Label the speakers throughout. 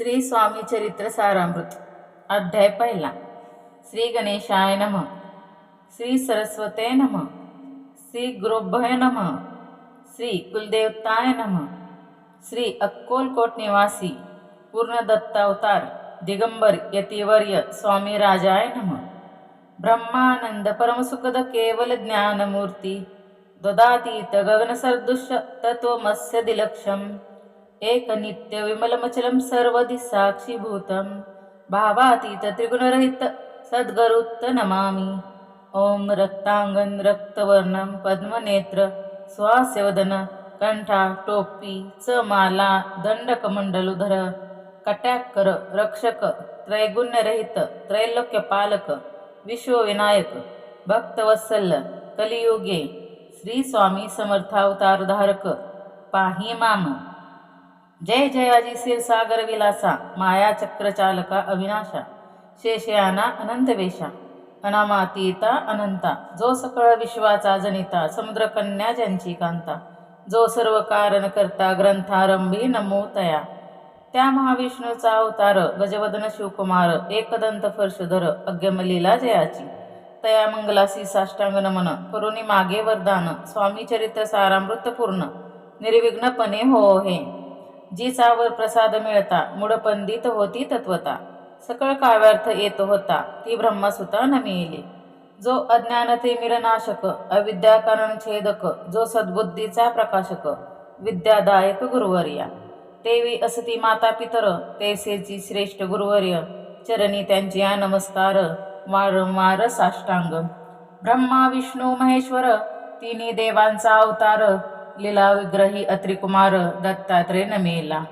Speaker 1: श्री स्वामी चरित्र सारामृत अध्याय पहिला. श्री गणेशाय नम. श्री सरस्वते नम. श्री गुरुभय नम. श्री कुलदेवताय नम. श्री अक्कोलकोट निवासी पूर्ण दत्तावतार दिगंबर यतिवर्य स्वामी राजाय नम. ब्रह्मानंद परमसुखद केवल ज्ञानमूर्ती ददातीत गगनसदृश तत्वमस्य दिलक्षम. एकनित्यविमलमचलं विमलमचलं सर्वधि साक्षीभूतं भावातीत त्रिगुणरहित सद्गरुत्त नमामि ॐ रक्ताङ्गन् रक्तवर्णं पद्मनेत्र स्वास्यवदन कंठा टोपी च माला दंडकमंडलुधर कट्याकर रक्षक त्रैगुण्यरहित त्रैलोक्यपालक विश्वविनायक भक्तवत्सल कलियुगे श्री स्वामी समर्थावतारधारक पाही माम। जय जयाजी क्षीरसागर विलासा माया चक्रचालका अविनाशा शेषयाना अनंतवेशा अनामातीता अनंता जो सकळ विश्वाचा जनिता समुद्रकन्या ज्यांची कांता जो सर्व कारण करता ग्रंथारंभी नमो तया. त्या महाविष्णूचा अवतार गजवदन शिवकुमार एकदंत फर्शधर अग्यमलीला जयाची. तया मंगलासी साष्टांग नमन करुणी मागे वरदान स्वामी चरित्र सारामृतपूर्ण निर्विघ्नपणे हो हे. जीचावर प्रसाद मिळता मुडपंडित होती तत्वता. सकळ काव्यार्थ येत होता ती ब्रह्मसुता न मिळली जो अज्ञान ते मिरनाशक अविद्याकरण छेदक जो सद्बुद्धीचा प्रकाशक विद्यादायक गुरुवर्या. तेवी असती माता पितर तेसेची श्रेष्ठ गुरुवर्य. चरणी त्यांची या नमस्कार वारंवार साष्टांग. ब्रह्मा विष्णू महेश्वर तिन्ही देवांचा अवतार. लीला विग्रही अत्रिकुमार दत्तात्रय नमेला।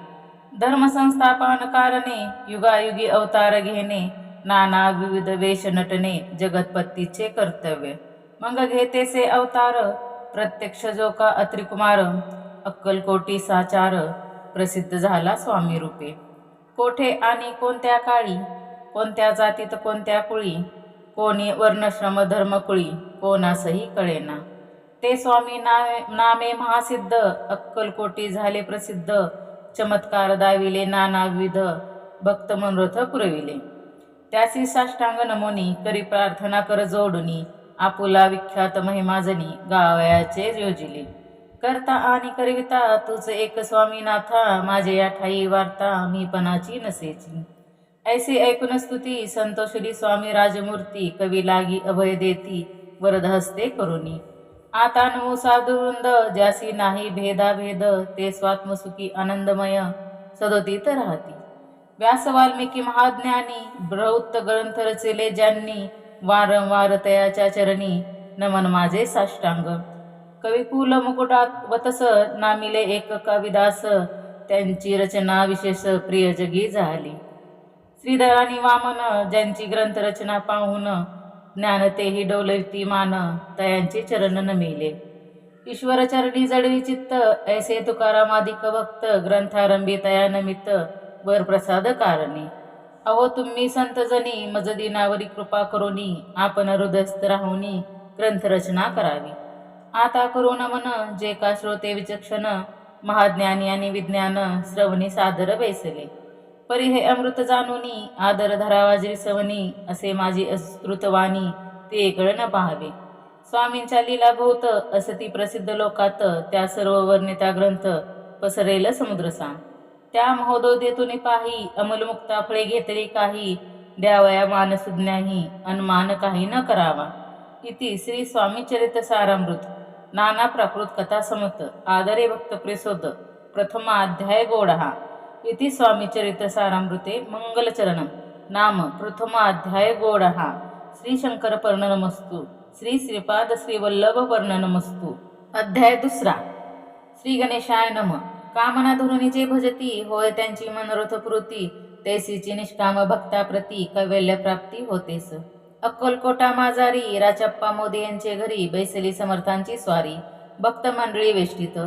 Speaker 1: धर्मसंस्थापन कारणे युगायुगी अवतार घेणे नाना विविध वेश नटणे जगतपत्तीचे कर्तव्य। मग घेतेसे अवतार प्रत्यक्ष जो का अत्रिकुमार अक्कलकोटी साचार प्रसिद्ध झाला स्वामी रूपे। कोठे आणि कोणत्या काळी कोणत्या जातीत कोणत्या कुळी कोणी वर्णश्रम धर्मकुळी कोणासही कळेना। ते स्वामी नामे नामे महासिद्ध अक्कलकोटी झाले प्रसिद्ध चमत्कार दाविले नानाविध भक्त मनोरथ पुरविले. त्यासी साष्टांग नमोनी करी प्रार्थना कर जोडुनी आपुला विख्यात महिमाजनी गावयाचे योजिले. करता आणि करविता तुझ एक स्वामीनाथा माझे या ठाई वार्ता मी पणाची नसेची. ऐसे ऐकून स्तुती संतोषरी स्वामी राजमूर्ती कवी लागी अभय देती वरद हस्ते करुणी आता नमो साधुवृंद ज्यासी नाही भेदाभेद ते स्वात्मसुखी आनंदमय सदोतीत राहती. व्यास वाल्मिकी महाज्ञानी बृहत्त ग्रंथ रचिले ज्यांनी वारंवार तयाच्या चरणी नमन माझे साष्टांग. कविकुल मुकुटात वतस नामिले एक कविदास त्यांची रचना विशेष प्रिय जगी झाली. श्रीधरानी वामन ज्यांची ग्रंथरचना पाहून ज्ञानतेही तेही मान तयांचे चरण नमिले. ईश्वर चरणी जडवी चित्त ऐसे तुकारामादिक भक्त ग्रंथारंभी तया वर प्रसाद कारणे. अहो तुम्ही संतजनी मजदिनावरी कृपा करोनी आपण हृदयस्थ राहुनी ग्रंथरचना करावी. आता करू नमन जे का श्रोते विचक्षण महाज्ञानी आणि विज्ञान श्रवणी सादर बैसले. परी हे अमृत जाणूनी आदर धरावाजरी सवनी असे माझी अस्तृतवाणी ते कळ न पाहावे. स्वामींच्या लीला भोवत असती प्रसिद्ध लोकात त्या सर्व वर्णिता ग्रंथ पसरेल समुद्रसा त्या महोदोदेतून पाही अमलमुक्ता फळे घेतली काही द्यावया मानसुज्ञाही अनमान काही न करावा. इति श्री स्वामी चरित सारामृत. नाना प्राकृत कथा समत आदरे भक्त प्रेसोद प्रथमाध्याय गोडहा. इति स्वामी चरित्र मंगलचरणं। नाम प्रथमाध्याय श्रीशङ्करपर्णनमस्तु श्री शंकर श्री श्रीपाद अध्याय दुसरा। श्री गणेशाय नम। कामना धोरणीचे भजती होय त्यांची मनोरथपूर्ती तैसीची निष्काम भक्ताप्रती कैवल्यप्राप्ती होतेस अक्कलकोटा माजारी राचप्पा मोदी यांचे घरी बैसली समर्थांची स्वारी। भक्त मंडळी वेष्टीत।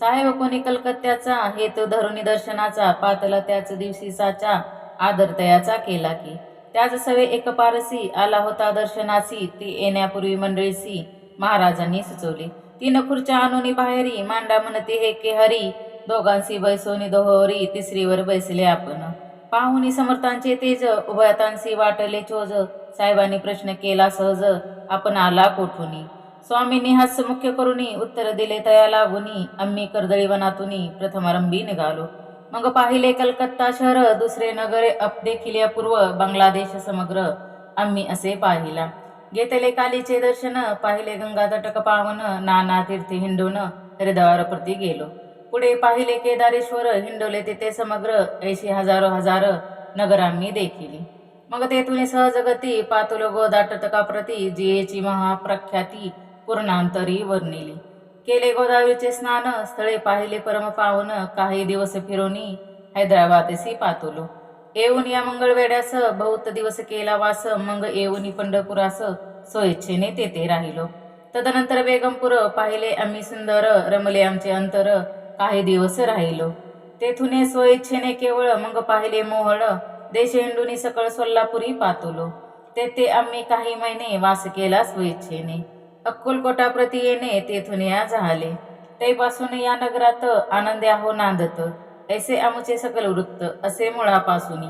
Speaker 1: साहेब कोणी कलकत्त्याचा हेतू धरुणी दर्शनाचा पातला त्याच दिवशी साचा आदर तयाचा केला की. त्याच सवे एक पारसी आला होता दर्शनासी ती येण्यापूर्वी मंडळीसी महाराजांनी सुचवली. तीन खुर्च्या आणून बाहेरी मांडा म्हणते हे के हरी दोघांशी बैसोनी दोहोरी तिसरीवर बैसले आपण. पाहुणी समर्थांचे तेज उभयतांसी वाटले चोज साहेबांनी प्रश्न केला सहज आपण आला कोठुनी? स्वामींनी हास्य मुख्य करुनी उत्तर दिले तया लागुनी आम्ही कर्दळीवनातून प्रथमारंभी निघालो मग पाहिले कलकत्ता शहर दुसरे नगर अप देखील पूर्व बांगलादेश समग्र आम्ही असे पाहिला घेतले कालीचे दर्शन पाहिले गंगा तटक पावन नाना तीर्थ हिंडून हरिद्वार प्रती गेलो पुढे पाहिले केदारेश्वर हिंडवले तेथे समग्र ऐशी हजारो हजार नगर आम्ही देखिली मग तेथून सहजगती पातुल गोदा तटकाप्रती जियेची महाप्रख्याती पूर्णांतरी वर्णिली. केले गोदावरीचे स्नान स्थळे पाहिले परम पावन काही दिवस फिरोनी हैदराबादेसी पातुलो. येऊन या मंगळवेड्यास बहुत दिवस केला वास मग येऊनी पंढरपुरास स्वइच्छेने तेथे राहिलो. तदनंतर बेगमपूर पाहिले आम्ही सुंदर रमले आमचे अंतर काही दिवस राहिलो. तेथून स्वइच्छेने केवळ मग पाहिले मोहळ देश हिंडुनी सकळ सोलापुरी पातुलो. तेथे आम्ही काही महिने वास केला स्वइच्छेने अक्कलकोटाप्रती येणे तेथून या झाले. तैपासून या नगरात आनंद्याहो नांदत. ऐसे आमचे सकल वृत्त असे मुळापासून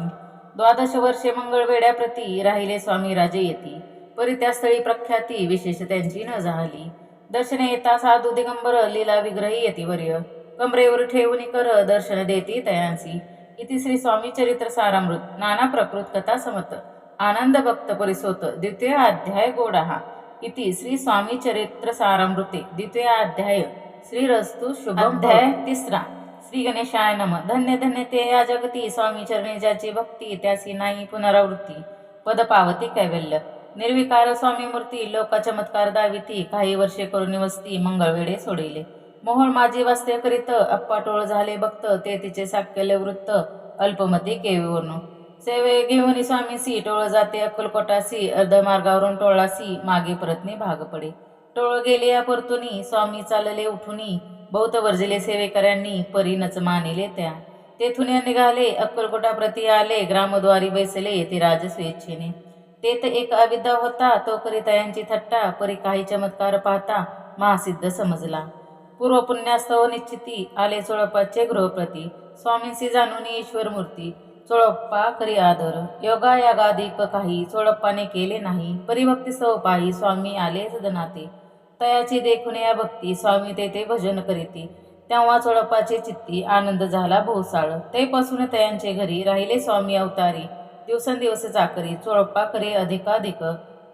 Speaker 1: द्वादश वर्षे मंगळवेड्याप्रती राहिले स्वामी राजे येती परी त्या स्थळी प्रख्याती विशेष त्यांची न झाली. दर्शने येता साधू दिगंबर लीला विग्रही येती वर्य. कमरेवर ठेवून कर दर्शन देती तयांसी इति श्री स्वामी चरित्र सारामृत. नाना प्रकृत कथा समत. आनंद भक्त परिसोत. द्वितीय अध्याय गोडहा. इति श्री स्वामी चरित्र सारामृते द्वितीय अध्याय श्री रस्तु शुभ अध्याय तिसरा। श्री गणेशाय नम। धन्य धन्य ते या जगती स्वामी चरणी ज्याची भक्ती त्याची नाही पुनरावृत्ती। पद पावती कैवल्य। निर्विकार स्वामी मूर्ती लोका चमत्कार दाविती। काही वर्षे करून वस्ती मंगळवेडे सोडिले। मोहोळ माझी वास्तव्य करीत अप्पाटोळ झाले भक्त ते तिचे साक्यले वृत्त अल्पमती केविवर्ण सेवे घेऊन स्वामीसी टोळ जाते अक्कलकोटासी अर्धमार्गावरून टोळासी मागे परतने भाग पडे टोळ गेले या परतुनी स्वामी चालले उठुनी बहुत वर्जले सेवेकऱ्यांनी परीनच मानिले त्या. तेथून निघाले अक्कलकोटा प्रती आले ग्रामद्वारी बैसले ते राज स्वेच्छेने. तेथ एक अविद्या होता तो करिता यांची थट्टा परी काही चमत्कार पाहता महासिद्ध समजला. पूर्व पुण्यास्तव निश्चिती आले सोळपाचे गृहप्रती. स्वामींशी जाणून ईश्वर मूर्ती. चोळप्पा करी आदर. योगायागादिक काही चोळप्पाने केले नाही. परिभक्ती सव पाही स्वामी आले सदनाते. तयाची देखून या भक्ती स्वामी तेथे भजन करीती. तेव्हा चोळप्पाचे चित्ती आनंद झाला भोसाळ तेपासून तयांचे घरी राहिले स्वामी अवतारी. दिवसेंदिवस चाकरी चोळप्पा करे अधिकाधिक.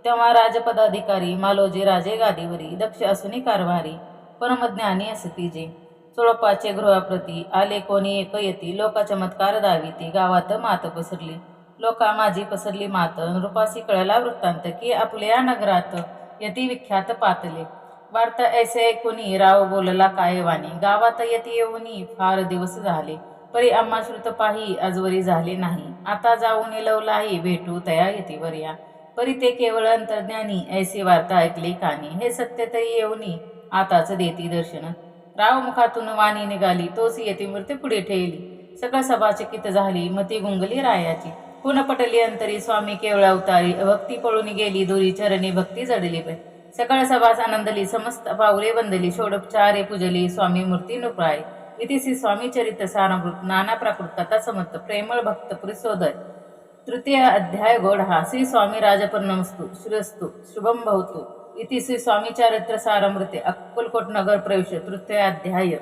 Speaker 1: तेव्हा राजपदाधिकारी मालोजी राजे गादीवरी दक्ष असुनी कारभारी. परमज्ञानी असती जे गृहाप्रती आले कोणी एक येती लोका चमत्कार दाविती. गावात मात पसरली. लोका माझी पसरली मात. नृपासी कळला वृत्तांत की आपल्या नगरात यती विख्यात पातले. वार्ता ऐसे ऐकुनी राव बोलला काय वाणी. गावात यती येऊनी फार दिवस झाले. परी आम्हा श्रुत पाही आजवरी झाले नाही. आता जाऊन लवलाही भेटू तया येती वर्या. परी ते केवळ अंतर्ज्ञानी ऐसी वार्ता ऐकली कानी. हे सत्य तरी येऊनी आताच देती दर्शन. राव मुखातून वाणी निघाली. तोच येती मूर्ती पुढे ठेवली. सकळ सभा चकित झाली. मती गुंगली रायाची. पुन पटली अंतरी स्वामी केवळ अवतारी. भक्ती पळून गेली. दोरी चरणी भक्ती जडली पण. सकाळ सभास आनंदली. समस्त पावले बंदली. षोडोपचारे पूजली. स्वामी मूर्ती नुप्राय इति श्री स्वामी चरित्र सारामृत नाना प्राकृत कथा समर्थ. प्रेमळ भक्त पुरुषोदय तृतीय अध्याय गोड हा श्री स्वामी राजपर्णमस्तु. श्रीरस्तु शुभम भवतु. इति श्री स्वामी चरित्र सारामृते अक्कलकोट नगर प्रवेश तृतीय अध्याय